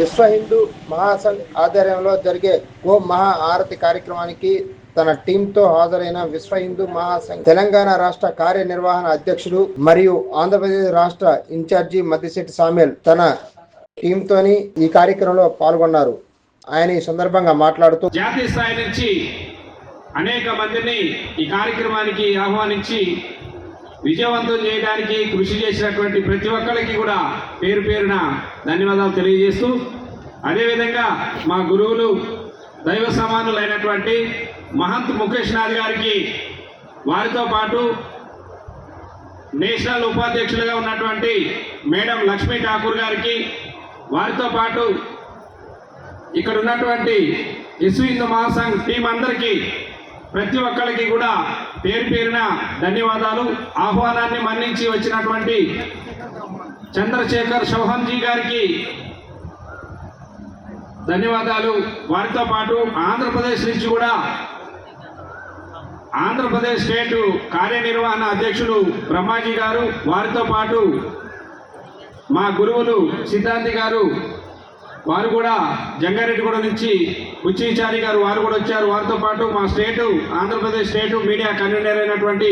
విశ్వ హిందూ మహాసంఘ్ ఆధ్వర్యంలో జరిగే గో మహా ఆరతి కార్యక్రమానికి తన టీంతో హాజరైన విశ్వ హిందూ మహాసంఘ్ తెలంగాణ రాష్ట్ర కార్యనిర్వహణ అధ్యక్షుడు మరియు ఆంధ్రప్రదేశ్ రాష్ట్ర ఇన్ఛార్జి మద్దిశెట్టి సామ్యుల్ తన టీంతోని ఈ కార్యక్రమంలో పాల్గొన్నారు. ఆయన ఈ సందర్భంగా మాట్లాడుతూ జాతీయ స్థాయి నుంచి అనేక మందిని ఈ కార్యక్రమానికి ఆహ్వానించి విజయవంతం చేయడానికి కృషి చేసినటువంటి ప్రతి ఒక్కరికి కూడా పేరు పేరున ధన్యవాదాలు తెలియజేస్తూ అదేవిధంగా మా గురువులు దైవ సమానులైనటువంటి మహంత్ ముఖేష్ నాథ్ గారికి వారితో పాటు నేషనల్ ఉపాధ్యక్షులుగా ఉన్నటువంటి మేడం లక్ష్మీ ఠాకూర్ గారికి వారితో పాటు ఇక్కడ ఉన్నటువంటి విశ్వ హిందూ మహాసంఘ్ టీం అందరికీ ప్రతి ఒక్కరికి కూడా పేరు పేరున ధన్యవాదాలు. ఆహ్వానాన్ని మన్నించి వచ్చినటువంటి చంద్రశేఖర్ చౌహాన్జీ గారికి ధన్యవాదాలు. వారితో పాటు ఆంధ్రప్రదేశ్ నుంచి కూడా ఆంధ్రప్రదేశ్ స్టేట్ కార్యనిర్వహణ అధ్యక్షులు బ్రహ్మాజీ గారు వారితో పాటు మా గురువులు సిద్ధాంతి గారు వారు కూడా జంగారెడ్డిగూడ నుంచి ఉచ్చిచారి గారు వారు కూడా వచ్చారు. వారితో పాటు మా state Andhra Pradesh state media convener అయినటువంటి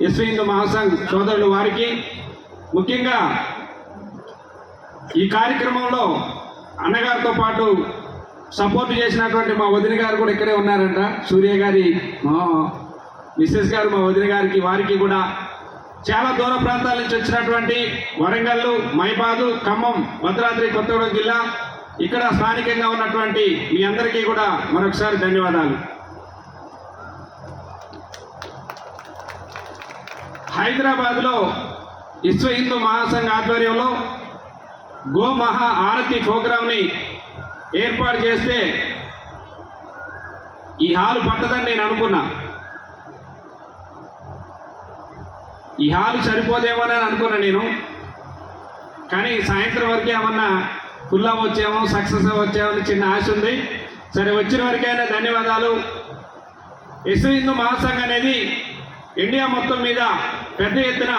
ఎస్వి హిందూ మహాసంఘ్ సోదరులు వారికి. ముఖ్యంగా ఈ కార్యక్రమంలో అన్నగారితో పాటు సపోర్ట్ చేసినటువంటి మా వదిన గారు కూడా ఇక్కడే ఉన్నారంట. సూర్య గారి మా మిస్సెస్ గారు మా వదిన గారికి వారికి కూడా చాలా దూర ప్రాంతాల నుంచి వచ్చినటువంటి వరంగల్ మైబాదు ఖమ్మం భద్రాద్రి కొత్తగూడెం జిల్లా ఇక్కడ స్థానికంగా ఉన్నటువంటి మీ అందరికీ కూడా మరొకసారి ధన్యవాదాలు. హైదరాబాద్లో విశ్వ హిందూ మహాసంఘ ఆధ్వర్యంలో గోమహా ఆరతి ప్రోగ్రాంని ఏర్పాటు చేస్తే ఈ హాలు పట్టదని నేను అనుకున్నా. ఈ హాలు సరిపోదేమోనని అనుకున్నా నేను. కానీ సాయంత్రం వరకే ఏమన్నా ఫుల్ వచ్చాము సక్సెస్ వచ్చామని చిన్న ఆశ ఉంది. సరే వచ్చిన వరకైనా ధన్యవాదాలు. విశ్వ హిందూ మహాసంఘ్ అనేది ఇండియా మొత్తం మీద పెద్ద ఎత్తున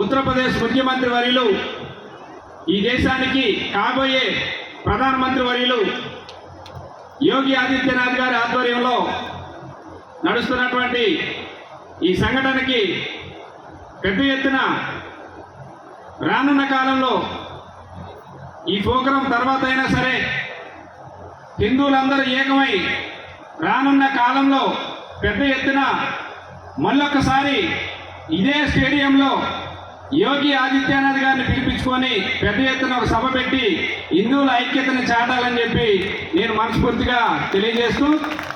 ఉత్తరప్రదేశ్ ముఖ్యమంత్రి వర్యులు ఈ దేశానికి కాబోయే ప్రధానమంత్రి వర్యులు యోగి ఆదిత్యనాథ్ గారి ఆధ్వర్యంలో నడుస్తున్నటువంటి ఈ సంఘటనకి పెద్ద ఎత్తున రానున్న కాలంలో ఈ పోకరం తర్వాత అయినా సరే హిందువులందరూ ఏకమై రానున్న కాలంలో పెద్ద ఎత్తున మళ్ళొక్కసారి ఇదే స్టేడియంలో యోగి ఆదిత్యనాథ్ గారిని పిలిపించుకొని పెద్ద ఎత్తున ఒక సభ పెట్టి హిందువుల ఐక్యతను చాటాలని చెప్పి నేను మనస్ఫూర్తిగా తెలియజేస్తూ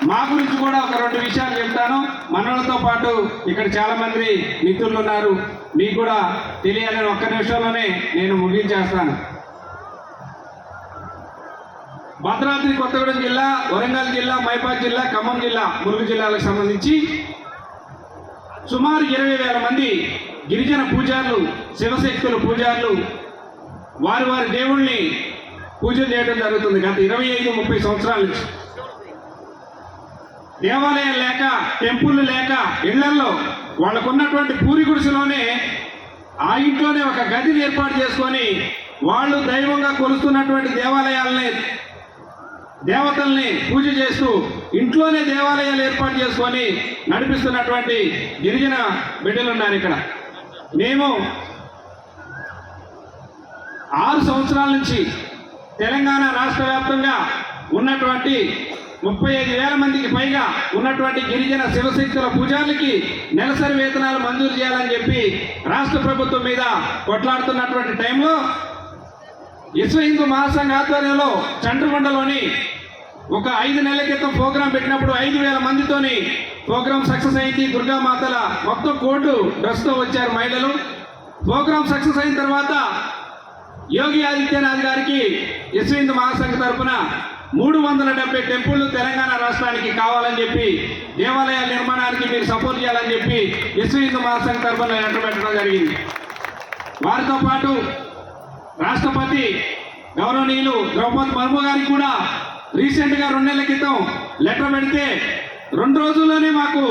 మా గురించి కూడా ఒక రెండు విషయాలు చెప్తాను. మనలతో పాటు ఇక్కడ చాలామంది మిత్రులు ఉన్నారు. మీకు కూడా తెలియాలని ఒక్క నిమిషంలోనే నేను ముగించేస్తాను. భద్రాద్రి కొత్తగూడెం జిల్లా వరంగల్ జిల్లా మైబాద్ జిల్లా ఖమ్మం జిల్లా ములుగు జిల్లాలకు సంబంధించి సుమారు ఇరవై వేల మంది గిరిజన పూజారులు శివశక్తుల పూజారులు వారి వారి దేవుణ్ణి పూజలు చేయడం జరుగుతుంది. గత ఇరవై ఐదు ముప్పై సంవత్సరాల నుంచి. దేవాలయం లేక టెంపుల్ లేక ఇళ్ళలో వాళ్ళకున్నటువంటి పూరి గుడిసెలోనే ఆ ఇంట్లోనే ఒక గదిని ఏర్పాటు చేసుకొని వాళ్ళు దైవంగా కొలుస్తున్నటువంటి దేవాలయాలని దేవతల్ని పూజ చేస్తూ ఇంట్లోనే దేవాలయాలు ఏర్పాటు చేసుకొని నడిపిస్తున్నటువంటి గిరిజన బిడ్డలు ఉన్నారు ఇక్కడ. మేము ఆరు సంవత్సరాల నుంచి తెలంగాణ రాష్ట్ర వ్యాప్తంగా ఉన్నటువంటి ముప్పై ఐదు వేల మందికి పైగా ఉన్నటువంటి గిరిజన శివశక్తుల పూజార్లకి నెలసరి వేతనాలు మంజూరు చేయాలని చెప్పి రాష్ట్ర ప్రభుత్వం మీద కొట్లాడుతున్నటువంటి టైంలో విశ్వ హిందూ మహాసంఘ ఆధ్వర్యంలో చండ్రగొండలోని ఒక ఐదు నెలల క్రితం ప్రోగ్రాం పెట్టినప్పుడు ఐదు వేల మందితోని ప్రోగ్రాం సక్సెస్ అయింది. దుర్గామాతల మొత్తం కోర్టు డ్రెస్తో వచ్చారు మహిళలు. ప్రోగ్రాం సక్సెస్ అయిన తర్వాత యోగి ఆదిత్యనాథ్ గారికి విశ్వ హిందూ మహాసంఘ తరఫున మూడు వందల డెబ్బై టెంపుల్లు తెలంగాణ రాష్ట్రానికి కావాలని చెప్పి దేవాలయాల నిర్మాణానికి మీరు సపోర్ట్ చేయాలని చెప్పి విశ్వ హిందూ మహాసంఘ తరఫున లెటర్ పెట్టడం జరిగింది. వారితో పాటు రాష్ట్రపతి గౌరవనీయులు ద్రౌపది ముర్ము గారికి కూడా రీసెంట్గా రెండు నెలల క్రితం లెటర్ పెడితే రెండు రోజుల్లోనే మాకు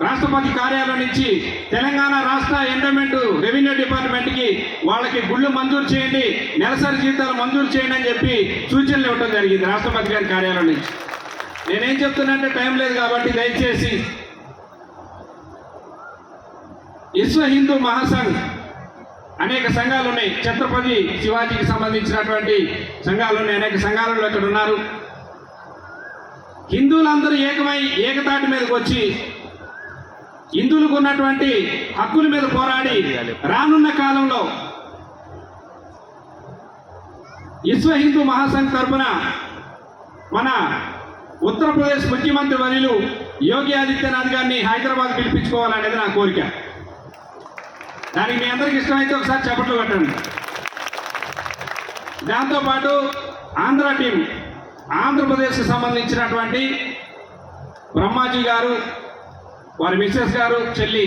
రాష్ట్రపతి కార్యాలయం నుంచి తెలంగాణ రాష్ట్ర ఎండమెంట్ రెవెన్యూ డిపార్ట్మెంట్కి వాళ్ళకి గుళ్ళు మంజూరు చేయండి నెలసరి జీతాలు మంజూరు చేయండి అని చెప్పి సూచనలు ఇవ్వడం జరిగింది రాష్ట్రపతి గారి కార్యాలయం నుంచి. నేనేం చెప్తున్నా టైం లేదు కాబట్టి దయచేసి విశ్వ హిందూ మహాసంఘ్ అనేక సంఘాలు ఉన్నాయి. ఛత్రపతి శివాజీకి సంబంధించినటువంటి సంఘాలు ఉన్నాయి. అనేక సంఘాలలో ఇక్కడ ఉన్నారు. హిందువులందరూ ఏకమై ఏకతాటి మీదకి వచ్చి హిందువులకు ఉన్నటువంటి హక్కుల మీద పోరాడి రానున్న కాలంలో విశ్వ హిందూ మహాసంఘ్ తరపున మన ఉత్తరప్రదేశ్ ముఖ్యమంత్రి వర్యులు యోగి ఆదిత్యనాథ్ గారిని హైదరాబాద్ పిలిపించుకోవాలనేది నా కోరిక. దానికి మీ అందరికి ఇష్టమైతే ఒకసారి చప్పట్లు కట్టండి. దాంతోపాటు ఆంధ్ర టీం ఆంధ్రప్రదేశ్కి సంబంధించినటువంటి బ్రహ్మాజీ గారు వారి మిస్సెస్ గారు చెల్లి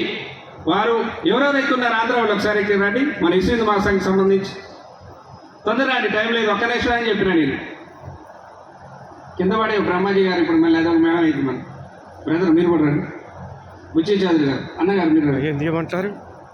వారు ఎవరెవరైతే ఉన్నారు ఆంధ్ర వాళ్ళు ఒకసారి ఇక్కడ రండి. మన ఇసింధు మాసానికి సంబంధించి. తొందరగా టైం లేదు ఒక్క నిమిషం అని చెప్పిన నేను. కింద పడే బ్రహ్మాజీ గారు ఇప్పుడు మళ్ళీ అదొక మేడం అయితే మన బ్రదర్ మీరు కూడా రండి. బుచ్చి చౌదరి గారు అన్నగారు మీరు రండి. ఏంది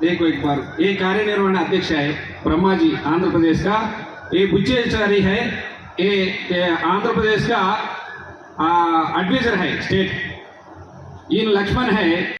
देखो एक बार। ये कार्यनिर्वहण अध्यक्ष है ब्रह्मा जी आंध्र प्रदेश का। ये बुच्चेचारी है। ये, आंध्र प्रदेश का एडवाइजर है स्टेट इन लक्ष्मण है।